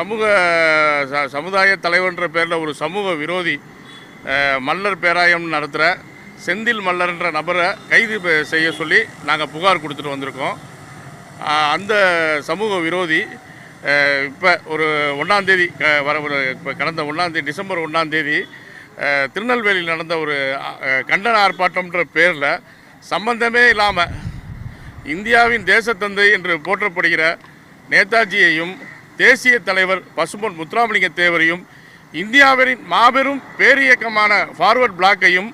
சமூக ச- சமுதாய தலைவன்ற பேரில் ஒரு சமூக விரோதி மல்லர் பேராயம் நடத்துகிற செந்தில் மல்லர்ன்ற நபரை கைது செய்ய சொல்லி நாங்கள் புகார் கொடுத்துட்டு வந்திருக்கோம். அந்த சமூக விரோதி இப்போ ஒரு ஒன்றாந்தேதி வர ஒரு இப்போ கடந்த ஒன்றாந்தேதி டிசம்பர் ஒன்றாந்தேதி திருநெல்வேலியில் நடந்த ஒரு கண்டன ஆர்ப்பாட்டம்ன்ற பேரில் சம்பந்தமே இல்லாமல் இந்தியாவின் தேசத்தந்தை என்று போற்றப்படுகிற நேதாஜியையும் தேசிய தலைவர் பசும்பொன் முத்துராமலிங்க தேவரையும் இந்தியாவின் மாபெரும் பேரியக்கமான ஃபார்வர்ட் பிளாக்கையும்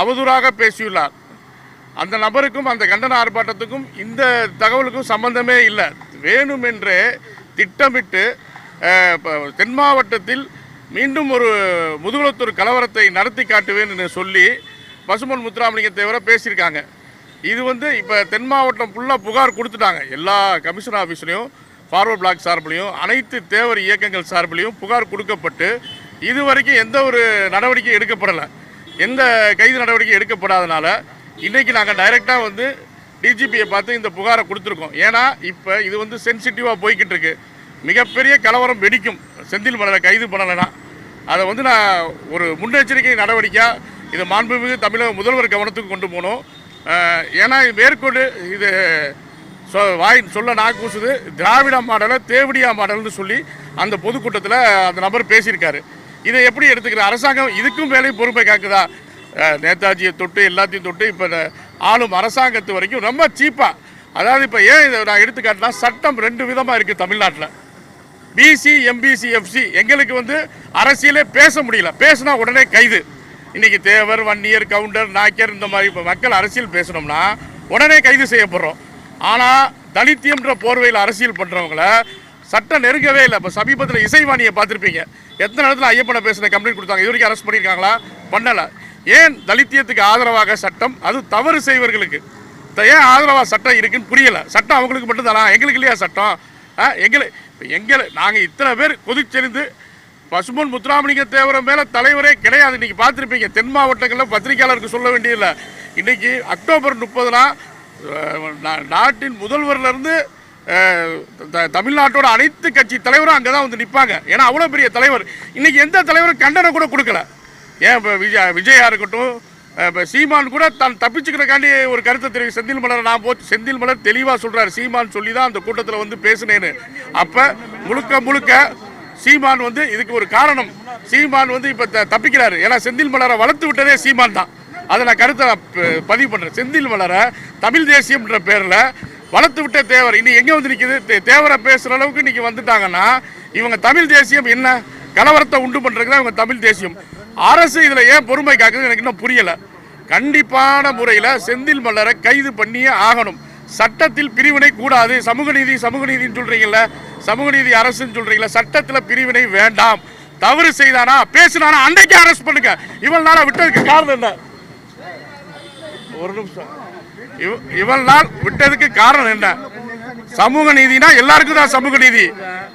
அவதூறாக பேசியுள்ளார். அந்த நபருக்கும் அந்த கண்டன ஆர்ப்பாட்டத்துக்கும் இந்த தகவலுக்கும் சம்பந்தமே இல்லை. வேணுமென்றே திட்டமிட்டு தென் மாவட்டத்தில் மீண்டும் ஒரு முதுகுளத்தூர் கலவரத்தை நடத்தி காட்டுவேன் என்று சொல்லி பசுமன் முத்துராமலிங்க தேவரை பேசியிருக்காங்க. இது வந்து இப்போ தென் மாவட்டம் ஃபுல்லாக புகார் கொடுத்துட்டாங்க. எல்லா கமிஷனர் ஆஃபீஸ்லேயும் ஃபார்வர்ட் பிளாக் சார்பிலையும் அனைத்து தேவர் இயக்கங்கள் சார்பிலையும் புகார் கொடுக்கப்பட்டு இது வரைக்கும் எந்த ஒரு நடவடிக்கையும் எடுக்கப்படலை. எந்த கைது நடவடிக்கை எடுக்கப்படாதனால இன்றைக்கி நாங்கள் டைரெக்டாக வந்து டிஜிபியை பார்த்து இந்த புகாரை கொடுத்துருக்கோம். ஏன்னா இப்போ இது வந்து சென்சிட்டிவாக போய்கிட்டு இருக்கு மிகப்பெரிய கலவரம் வெடிக்கும். செந்தில் மலரை கைது பண்ணலைன்னா அதை வந்து நான் ஒரு முன்னெச்சரிக்கை நடவடிக்கையாக இது மாண்புமிகு தமிழக முதல்வர் கவனத்துக்கு கொண்டு போகணும். ஏன்னா இது மேற்கொண்டு இது சொ வாய் சொல்ல நாக்கூசுது திராவிட மாடலை தேவடியா மாடல்னு சொல்லி அந்த பொதுக்கூட்டத்தில் அந்த நபர் பேசியிருக்காரு. இதை எப்படி எடுத்துக்கிற அரசாங்கம் இதுக்கும் மேலேயும் பொறுப்பை காக்குதா? நேதாஜியை தொட்டு எல்லாத்தையும் தொட்டு இப்போ ஆளும் அரசாங்கத்து வரைக்கும் ரொம்ப சீப்பாக அதாவது இப்போ ஏன் இதை நான் எடுத்துக்காட்டினா சட்டம் ரெண்டு விதமாக இருக்குது தமிழ்நாட்டில். பிசி எம்பிசி எஃப்சி எங்களுக்கு வந்து அரசியலே பேச முடியல. பேசினா உடனே கைது. இன்றைக்கி தேவர் வன்னியர் கவுண்டர் நாக்கியர் இந்த மாதிரி இப்போ மக்கள் அரசியல் பேசணும்னா உடனே கைது செய்யப்படுறோம். ஆனால் தலித்தியம்ன்ற போர்வையில் அரசியல் பண்ணுறவங்கள சட்டம் நெருங்கவே இல்லை. இப்போ சமீபத்தில் இசைவாணியை பார்த்துருப்பீங்க. எத்தனை இடத்துல ஐயப்பனை பேசின கம்ப்ளைண்ட் கொடுத்தாங்க. இது வரைக்கும் அரெஸ்ட் பண்ணியிருக்காங்களா? பண்ணலை. ஏன் தலித்தியத்துக்கு ஆதரவாக சட்டம்? அது தவறு செய்வர்களுக்கு. ஏன் ஆதரவாக சட்டம் இருக்குன்னு புரியலை. சட்டம் அவங்களுக்கு மட்டும்தானா? எங்களுக்கு இல்லையா சட்டம்? ஆ, எங்களை இப்ப எங்களை நாங்கள் இத்தனை பேர் கொதிச்செறிந்து பசுமன் முத்துராமலிங்க தேவர மேலே தலைவரே கிடையாது. இன்னைக்கு பார்த்துருப்பீங்க. தென் மாவட்டங்களில் பத்திரிகையாளருக்கு சொல்ல வேண்டியதில்லை. இன்றைக்கி அக்டோபர் முப்பதுனா நாட்டின் முதல்வர்லேருந்து தமிழ்நாட்டோட அனைத்து கட்சி தலைவரும் அங்கே தான் வந்து நிற்பாங்க ஏன்னா அவ்வளோ பெரிய தலைவர். இன்றைக்கி எந்த தலைவரும் கண்டனம் கூட கொடுக்கல. ஏன் இப்போ விஜய் விஜயா இருக்கட்டும் இப்போ சீமான் கூட தான் தப்பிச்சுக்கிறக்காண்டி ஒரு கருத்தை தெரிவி செந்தில் மலர் நான் போச்சு செந்தில் மலர் தெளிவாக சொல்கிறார் சீமான் சொல்லி தான் அந்த கூட்டத்தில் வந்து பேசினேன்னு. அப்போ முழுக்க முழுக்க சீமான் வந்து இதுக்கு ஒரு காரணம். சீமான் வந்து இப்போ த தப்பிக்கிறாரு. ஏன்னா செந்தில் மலரை வளர்த்து விட்டதே சீமான் தான். அதை நான் கருத்தை நான் பதிவு பண்ணுறேன் செந்தில் மலரை தமிழ் தேசியம்ன்ற பேரில் வளர்த்து விட்ட தேவர் இன்னும் எங்கே வந்து நிற்கிது தே- தேவரை பேசுகிற அளவுக்கு இன்னைக்கு வந்துட்டாங்கன்னா இவங்க தமிழ் தேசியம் என்ன கலவரத்தை உண்டு பண்ணுறதுக்கு தான் இவங்க தமிழ் தேசியம். அரசு இதில் ஏன் பொறுமை காக்குது எனக்கு இன்னும் புரியலை. கண்டிப்பான முறையில் செந்தில் மலரை கைது பண்ணியே ஆகணும். சட்டத்தில் பிரிவினை கூடாது. சமூக நீதி சமூக நீதின்னு சொல்கிறீங்கள சமூக நீதி அரசுன்னு சொல்றீங்கல்ல சட்டத்தில் பிரிவினை வேண்டாம். தவறு செய்தானா பேசினானா அன்றைக்கே அரெஸ்ட் பண்ணுங்க. இவள் நாளாக விட்டதுக்கு காரணம் என்ன? ஒரு நிமிஷம். இவ- இவள் நாள் விட்டதுக்கு காரணம் என்ன? சமூக நீதினா எல்லாருக்கும் தான் சமூக நீதி.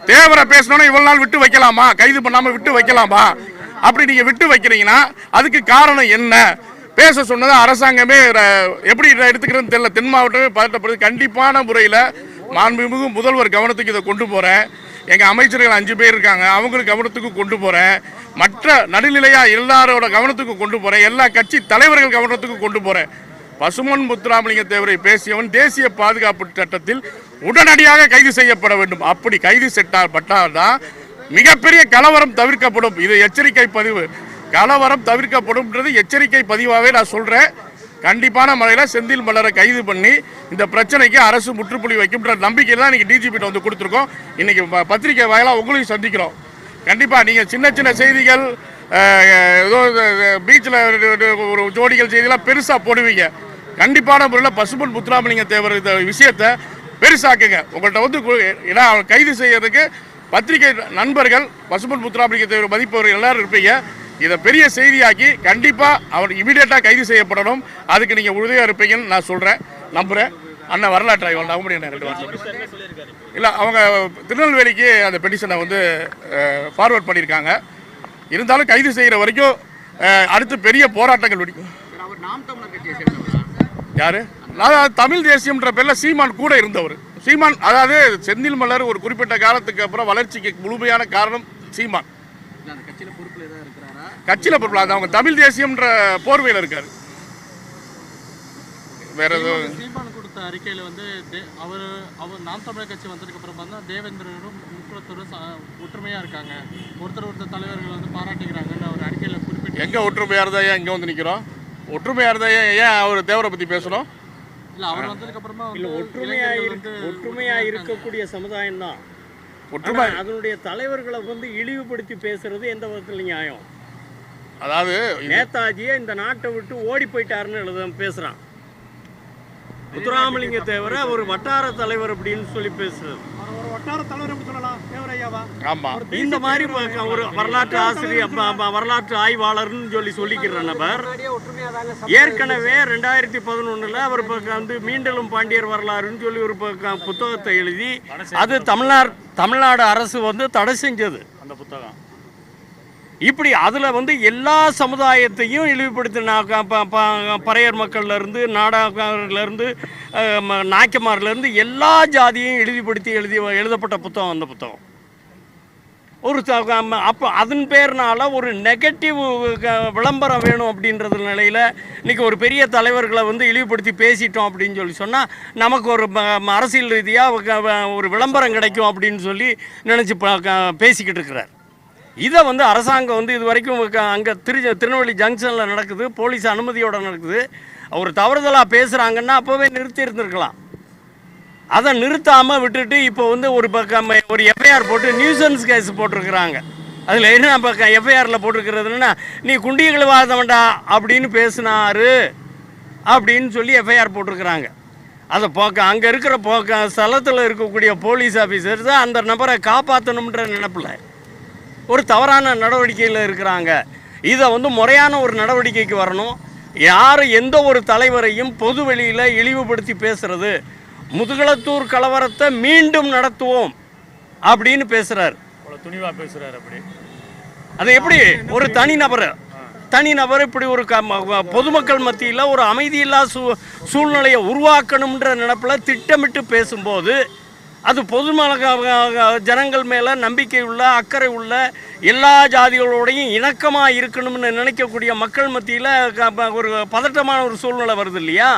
தேவரை பேசணும்னா இவ்வளவு நாள் விட்டு வைக்கலாமா? கைது பண்ணாம விட்டு வைக்கலாமா? அப்படி நீங்க விட்டு வைக்கிறீங்கன்னா அதுக்கு காரணம் என்ன? பேச சொன்னது அரசாங்கமே எப்படி எடுத்துக்கிறதுன்னு தெரியல. தென் மாவட்டமே பதட்டப்படுது. கண்டிப்பான முறையில் மாண்புமிகு முதல்வர் கவனத்துக்கு இதை கொண்டு போகிறேன் எங்கள் அமைச்சர்கள் அஞ்சு பேர் இருக்காங்க. அவங்களுக்கு கவனத்துக்கு கொண்டு போகிறேன் மற்ற நடுநிலையாக எல்லாரோட கவனத்துக்கு கொண்டு போகிறேன் எல்லா கட்சி தலைவர்கள் கவனத்துக்கு கொண்டு போகிறேன் பசுமன் முத்துராமலிங்க தேவரை பேசியவன் தேசிய பாதுகாப்பு சட்டத்தில் உடனடியாக கைது செய்யப்பட வேண்டும். அப்படி கைது செட்டால் மிகப்பெரிய கலவரம் தவிர்க்கப்படும். இது எச்சரிக்கை பதிவு. கலவரம் தவிர்க்கப்படும்ன்றது எச்சரிக்கை பதிவாகவே நான் சொல்கிறேன் கண்டிப்பான முறையில் செந்தில் மலரை கைது பண்ணி இந்த பிரச்சனைக்கு அரசு முற்றுப்புள்ளி வைக்கும்ன்ற நம்பிக்கையில் தான் இன்றைக்கி டிஜிபிட்ட வந்து கொடுத்துருக்கோம். இன்றைக்கி பத்திரிகை வாயிலாக உங்களையும் சந்திக்கிறோம். கண்டிப்பாக நீங்கள் சின்ன சின்ன செய்திகள் ஏதோ பீச்சில் ஒரு ஜோடிகள் செய்திலாம் பெருசாக போடுவீங்க. கண்டிப்பான முறையில் பசும்பொன் முத்துராமலிங்க தேவர் இந்த விஷயத்தை பெருசாக்குங்க உங்கள்கிட்ட வந்து ஏன்னா அவர் கைது செய்யறதுக்கு பத்திரிகை நண்பர்கள் பசும்பொன் முத்துராமலிங்க தேவர் மதிப்பவர்கள் எல்லாரும் இருப்பீங்க. இதை பெரிய செய்தியாக்கி கண்டிப்பாக அவர் இமீடியட்டாக கைது செய்யப்படணும். அதுக்கு நீங்கள் உறுதியாக இருப்பீங்கன்னு நான் சொல்கிறேன் நம்புகிறேன் அண்ணன் வரலாற்று ஆய்வாளர் நம்ப முடியும் ரெண்டு வருஷம் இல்லை அவங்க திருநெல்வேலிக்கு அந்த பெட்டிஷனை வந்து ஃபார்வர்ட் பண்ணியிருக்காங்க. இருந்தாலும் கைது செய்கிற வரைக்கும் அடுத்து பெரிய போராட்டங்கள் வெடிக்கும் யாரு? அதாவது தமிழ் தேசியம்ன்ற பேரில் சீமான் கூட இருந்தவர். சீமான் அதாவது செந்தில் மலர் ஒரு குறிப்பிட்ட காலத்துக்கு அப்புறம் வளர்ச்சிக்கு முழுமையான காரணம் சீமான். கட்சியில பொறுப்புல அது அவங்க தமிழ் தேசியம்ன்ற போர்வையில் இருக்காரு. வேற எதுவும் கொடுத்த அறிக்கையில வந்து தே- அவர் அவர் நாம் தமிழர் கட்சி வந்ததுக்கு அப்புறம் பார்த்தா தேவேந்திரரும் முக்குளத்தூரும் ச- ஒற்றுமையா இருக்காங்க. ஒருத்தர் ஒருத்தர் தலைவர்கள் வந்து பாராட்டுகிறாங்கன்னு அவர் அறிக்கையில குறிப்பிட்டு எங்கே ஒற்றுமையாக இருந்தா ஏன் இங்கே வந்து நிற்கிறோம் ஒற்றுமையாக இருந்தா ஏன் ஏன் அவர் தேவரை பற்றி பேசணும்? இல்ல அவர் வந்ததுக்கு அப்புறமா இல்ல வந்து ஒற்றுமையா இளைஞர்கள் இருக்கு வந்து ஒற்றுமையா இருக்கக்கூடிய சமுதாயம் தான் ஒற்றுமை அதனுடைய தலைவர்களை வந்து இழிவுபடுத்தி பேசுறது எந்த விதத்துல நியாயம். அதாவது நேதாஜியே இந்த நாட்டை விட்டு ஓடி போயிட்டாருன்னு எழுத பேசுறான். முத்துராமலிங்க தேவரை ஒரு வட்டார தலைவர் அப்படின்னு சொல்லி பேசுறது. ஒரு வட்டார தலைவர் எப்படி சொல்லலாம். தேவர் ஐயாவா? ஆமா. இந்த மாதிரி ஒரு வரலாற்று ஆசிரியர் வரலாற்று ஆய்வாளர்னு சொல்லி சொல்லிக்கிற நபர். ஏற்கனவே ரெண்டாயிரத்தி பதினொன்னுல அவர் வந்து மீண்டலும் பாண்டியர் வரலாறுன்னு சொல்லி ஒரு புத்தகத்தை எழுதி அது தமிழ்நாடு தமிழ்நாடு அரசு வந்து தடை செஞ்சது. அந்த புத்தகம். இப்படி அதில் வந்து எல்லா சமுதாயத்தையும் இழிவுபடுத்தின ப- பறையர் மக்கள்லேருந்து நாடகர்லேருந்து நாய்க்கமார்லேருந்து எல்லா ஜாதியையும் இழிவுபடுத்தி எழுதி எழுதப்பட்ட புத்தகம் அந்த புத்தகம். ஒரு அப்போ அதன் பேர்னால ஒரு நெகட்டிவ் விளம்பரம் வேணும் அப்படின்றது நிலையில் இன்றைக்கி ஒரு பெரிய தலைவர்களை வந்து இழிவுபடுத்தி பேசிட்டோம் அப்படின்னு சொல்லி சொன்னால் நமக்கு ஒரு ம- அரசியல் ரீதியாக ஒரு விளம்பரம் கிடைக்கும் அப்படின்னு சொல்லி நினச்சி பேசிக்கிட்டு இருக்கிறார். இதை வந்து அரசாங்கம் வந்து இது வரைக்கும் அங்கே திரு திருநெல்வேலி ஜங்ஷனில் நடக்குது போலீஸ் அனுமதியோட நடக்குது. அவர் தவறுதலாக பேசுகிறாங்கன்னா அப்போவே நிறுத்தி இருந்திருக்கலாம். அதை நிறுத்தாமல் விட்டுட்டு இப்போ வந்து ஒரு பக்கம் ஒரு எஃப்ஐஆர் போட்டு நியூசன்ஸ் கேஸ் போட்டிருக்கிறாங்க. அதில் என்ன பக்கம் எஃப்ஐஆரில் போட்டிருக்கிறதுன்னா நீ குண்டிகளை வாதவன்டா அப்படின்னு பேசினாரு அப்படின்னு சொல்லி எஃப்ஐஆர் போட்டிருக்கிறாங்க. அதை போக்க அங்கே இருக்கிற போக்க ஸ்தலத்தில் இருக்கக்கூடிய போலீஸ் ஆஃபீஸர்ஸ் அந்த நபரை காப்பாற்றணுன்ற நினப்பில் ஒரு தவறான நடவடிக்கையில் இருக்கிறாங்க. இதை வந்து முறையான ஒரு நடவடிக்கைக்கு வரணும். யார் எந்த ஒரு தலைவரையும் பொது வெளியில் இழிவுபடுத்தி பேசுறது. முதுகுளத்தூர் கலவரத்தை மீண்டும் நடத்துவோம் அப்படின்னு பேசுறார். துணிவா பேசுறாரு அப்படி. அது எப்படி? ஒரு தனிநபர் தனிநபர் இப்படி ஒரு க பொதுமக்கள் மத்தியில் ஒரு அமைதியில்லா சூ சூழ்நிலையை உருவாக்கணுன்ற நினப்பில் திட்டமிட்டு பேசும்போது அது பொதுமக்கள் ஜனங்கள் மேலே நம்பிக்கை உள்ள அக்கறை உள்ள எல்லா ஜாதிகளோடையும் இணக்கமாக இருக்கணும்னு நினைக்கக்கூடிய மக்கள் மத்தியில் ஒரு பதட்டமான ஒரு சூழ்நிலை வருது இல்லையா?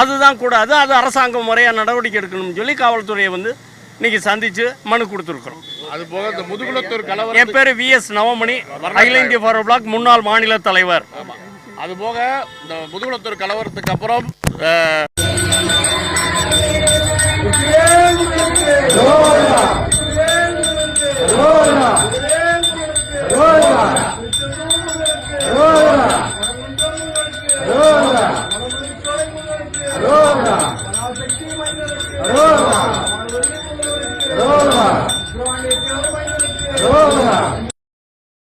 அதுதான் கூடாது. அது அரசாங்கம் முறையாக நடவடிக்கை எடுக்கணும்னு சொல்லி காவல்துறையை வந்து இன்னைக்கு சந்தித்து மனு கொடுத்துருக்குறோம். அது போக இந்த முதுகுலத்தூர் கலவரம் என் பேர் வி எஸ் நவமணி. அகில இந்திய ஃபார்வர்ட் பிளாக் முன்னாள் மாநில தலைவர். அது போக இந்த முதுகுலத்தூர் கலவரத்துக்கு அப்புறம் Oh!